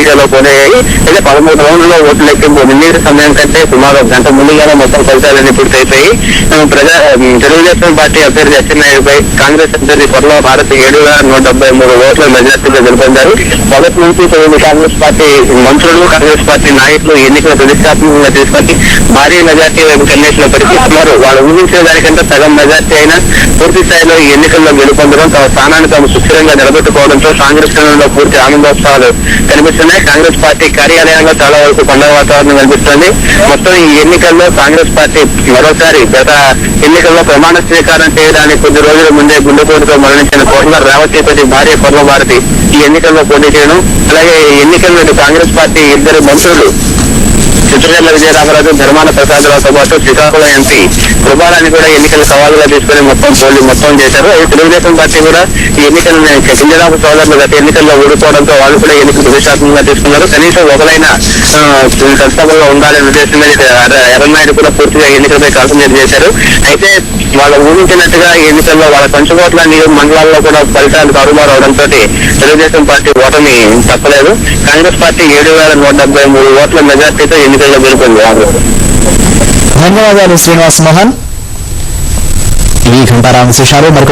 మీడియాలో పోయాయి అయితే పదమూడు రౌండ్లలో ఓట్లు లెక్కింపు నిర్ణీత సమయం కంటే సుమారు గంట ముందుగానే మొత్తం ఫలితాలన్నీ పూర్తయిపోయి ప్రజా తెలుగుదేశం పార్టీ అభ్యర్థి అచ్చెన్నాయుడుపై కాంగ్రెస్ అభ్యర్థి కొరలో భారత్ ఏడు వేల నూట డెబ్బై మూడు ఓట్ల మెజార్టీతో గెలుపొందారు. మొదటి నుంచి తొమ్మిది కాంగ్రెస్ పార్టీ మంత్రులు కాంగ్రెస్ పార్టీ నాయకులు ఎన్నికల ప్రతిష్టాత్మకంగా తీసుకొని భారీ మెజార్టీ వైపు కన్నేసినప్పటికీ సుమారు వాళ్ళు ఊహించిన దానికంటే సగం మెజార్టీ అయినా పూర్తి స్థాయిలో ఈ ఎన్నికల్లో గెలుపొందడం తమ స్థానాన్ని తాము సుస్థిరంగా నిలబెట్టుకోవడంతో కాంగ్రెస్ పూర్తి ఆనందోత్సవాలు కనిపిస్తున్నాయి. కాంగ్రెస్ పార్టీ కార్యాలయంలో చాలా వరకు పండుగ వాతావరణం కనిపిస్తుంది. మొత్తం ఈ ఎన్నికల్లో కాంగ్రెస్ పార్టీ మరోసారి గత ఎన్నికల్లో ప్రమాణ స్వీకారం చేయడానికి కొద్ది రోజుల ముందే గుండెపోటుతో మరణించిన కోట్ల రావతీపతి భార్య పద్మభారతి ఈ ఎన్నికల్లో పోటీ చేయడం అలాగే ఈ ఎన్నికల్లో కాంగ్రెస్ పార్టీ ఇద్దరు మంత్రులు చిత్రజల్ల విజయరామరాజు ధర్మాన ప్రసాదరావుతో పాటు శ్రీకాకుళం ఎంపీ కృపాలని కూడా ఎన్నికల సవాలుగా తీసుకుని మొత్తం పోలి మొత్తం చేశారు. అయితే తెలుగుదేశం పార్టీ కూడా ఈ ఎన్నికలను కింజరాపు సోదరులు గత ఎన్నికల్లో ఓడిపోవడంతో వాళ్ళు కూడా ఎన్నికలు ప్రతిష్టాత్మకంగా తీసుకున్నారు. కనీసం ఒకరైనా సంస్థలో ఉండాలనే ఉద్దేశం మీద ఎర్ర- కూడా పూర్తిగా ఎన్నికలపై కాన్సన్ట్రేట్ చేశారు. అయితే వాళ్ళు ఊహించినట్టుగా ఎన్నికల్లో వాళ్ళ పంచకోట్ల మండలాల్లో కూడా ఫలితాలు తారుమారు అవడంతో తెలుగుదేశం పార్టీ ఓటమి తప్పలేదు. కాంగ్రెస్ పార్టీ ఏడు వేల నూట డెబ్బై మూడు ఓట్ల మెజార్టీతో ఎన్నికల్లో గెలుపొంది ధన్యవాదాలు శ్రీనివాస్ మోహన్. ఈ ఘంటారామ శేషాలు మరొక